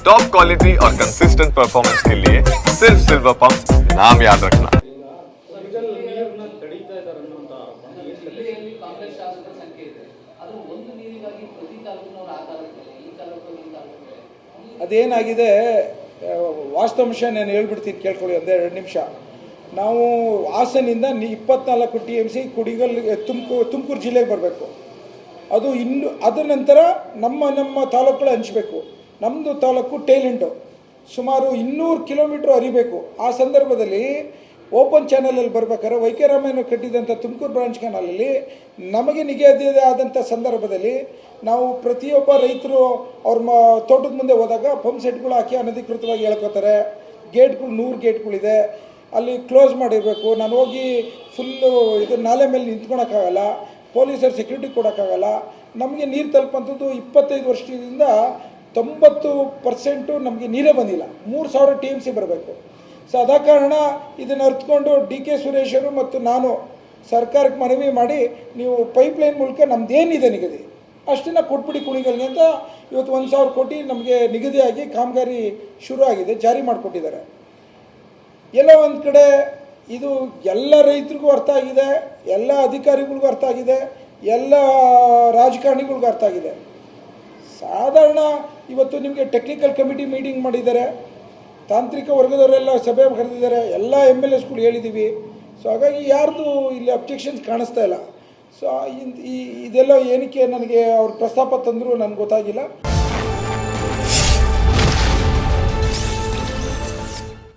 Top quality और consistent performance के लिए सिर्फ सिल्वर पंप नाम याद रखना ಜಿಲ್ಲೆಯಲ್ಲಿ ಕಾಂಗ್ರೆಸ್ ಶಾಸಕರ ಸಂಖ್ಯೆ ಇದೆ ಅದು ಒಂದು ನೀರಿಗಾಗಿ ಪ್ರತಿ ತಾಲೂಕಿನವರು ಆ ತಾಲೂಕಿನಲ್ಲಿ ಈ ತಾಲೂಕು ಈ ತಾಲೂಕಿನಲ್ಲಿ ಅದೇನಾಗಿದೆ ಆ, ವಾಸ್ತವಾಂಶ ನಾನು ಹೇಳ್ಬಿಡ್ತೀನಿ ಕೇಳ್ಕೊಳ್ಳಿ ಒಂದು ಎರಡು ನಿಮಿಷ ನಾವು ಹಾಸನಿಂದ ನಿ ಇಪ್ಪತ್ನಾಲ್ಕು ಟಿ ಎಮ್ ಸಿ ಕುಡಿಗಲ್ ತುಮಕೂರು ತುಮಕೂರು ಜಿಲ್ಲೆಗೆ ಬರಬೇಕು ಅದು ಇನ್ನು ಅದರ ನಂತರ ನಮ್ಮ ನಮ್ಮ ತಾಲೂಕುಗಳು ಹಂಚಬೇಕು ನಮ್ಮದು ತಾಲೂಕು ಟೇಲೆಂಟು. ಸುಮಾರು ಇನ್ನೂರು ಕಿಲೋಮೀಟ್ರ್ ಹರಿಬೇಕು. ಆ ಸಂದರ್ಭದಲ್ಲಿ ಓಪನ್ ಚಾನಲಲ್ಲಿ ಬರ್ಬೇಕಾದ್ರೆ ವೈಕೆರಾಮಯ್ಯನ ಕಟ್ಟಿದಂಥ ತುಮಕೂರು ಬ್ರಾಂಚ್ ಕೆನಾಲಲ್ಲಿ ನಮಗೆ ನಿಗದಿತ ಆದಂಥ ಸಂದರ್ಭದಲ್ಲಿ ನಾವು ಪ್ರತಿಯೊಬ್ಬ ರೈತರು ಅವ್ರ ಮ, ತೋಟದ ಮುಂದೆ ಹೋದಾಗ ಪಂಪ್ ಸೆಟ್ಗಳು ಹಾಕಿ ಅನಧಿಕೃತವಾಗಿ ಹೇಳ್ಕೊತಾರೆ. ಗೇಟ್ಗಳು, ನೂರು ಗೇಟ್ಗಳಿದೆ. ಅಲ್ಲಿ ಕ್ಲೋಸ್ ಮಾಡಿರಬೇಕು. ನಾನು ಹೋಗಿ ಫುಲ್ಲು ಇದು ನಾಲೆ ಮೇಲೆ ನಿಂತ್ಕೊಳಕ್ಕಾಗಲ್ಲ. ಪೊಲೀಸರು ಸೆಕ್ಯೂರಿಟಿ ಕೊಡೋಕ್ಕಾಗಲ್ಲ. ನಮಗೆ ನೀರು ತಲುಪಂಥದ್ದು ಇಪ್ಪತ್ತೈದು ವರ್ಷದಿಂದ ತೊಂಬತ್ತು ಪರ್ಸೆಂಟು ನಮಗೆ ನೀರೇ ಬಂದಿಲ್ಲ. ಮೂರು ಸಾವಿರ ಟಿ ಎಂ ಸಿ ಬರಬೇಕು. ಸೊ ಅದ ಕಾರಣ ಇದನ್ನು ಅರ್ಥಕೊಂಡು ಡಿ ಕೆ ಸುರೇಶರು ಮತ್ತು ನಾನು ಸರ್ಕಾರಕ್ಕೆ ಮನವಿ ಮಾಡಿ ನೀವು ಪೈಪ್ಲೈನ್ ಮೂಲಕ ನಮ್ದೇನಿದೆ ನಿಗದಿ, ಅಷ್ಟನ್ನು ಕೊಟ್ಬಿಡಿ ಕುಣಿಗಲ್ಗೆ ಅಂತ ಇವತ್ತು ಒಂದು ಸಾವಿರ ಕೋಟಿ ನಮಗೆ ನಿಗದಿಯಾಗಿ ಕಾಮಗಾರಿ ಶುರು ಆಗಿದೆ, ಜಾರಿ ಮಾಡಿಕೊಟ್ಟಿದ್ದಾರೆ. ಎಲ್ಲ ಒಂದು ಕಡೆ ಇದು ಎಲ್ಲ ರೈತರಿಗೂ ಅರ್ಥ ಆಗಿದೆ, ಎಲ್ಲ ಅಧಿಕಾರಿಗಳಿಗೂ ಅರ್ಥ ಆಗಿದೆ, ಎಲ್ಲ ರಾಜಕಾರಣಿಗಳಿಗೂ ಅರ್ಥ ಆಗಿದೆ. ಸಾಧಾರಣ ಇವತ್ತು ನಿಮಗೆ ಟೆಕ್ನಿಕಲ್ ಕಮಿಟಿ ಮೀಟಿಂಗ್ ಮಾಡಿದ್ದಾರೆ. ತಾಂತ್ರಿಕ ವರ್ಗದವರೆಲ್ಲ ಸಭೆ ಕರೆದಿದ್ದಾರೆ. ಎಲ್ಲ ಎಂ ಎಲ್ ಎಸ್ಗಳು ಹೇಳಿದ್ದೀವಿ ಸೊ ಹಾಗಾಗಿ ಯಾರ್ದು ಇಲ್ಲಿ ಅಬ್ಜೆಕ್ಷನ್ಸ್ ಕಾಣಿಸ್ತಾ ಇಲ್ಲ. ಸೊ ಇದೆಲ್ಲ ಏನಕ್ಕೆ ನನಗೆ ಅವ್ರ ಪ್ರಸ್ತಾಪ ತಂದರೂ ನನಗೆ ಗೊತ್ತಾಗಿಲ್ಲ.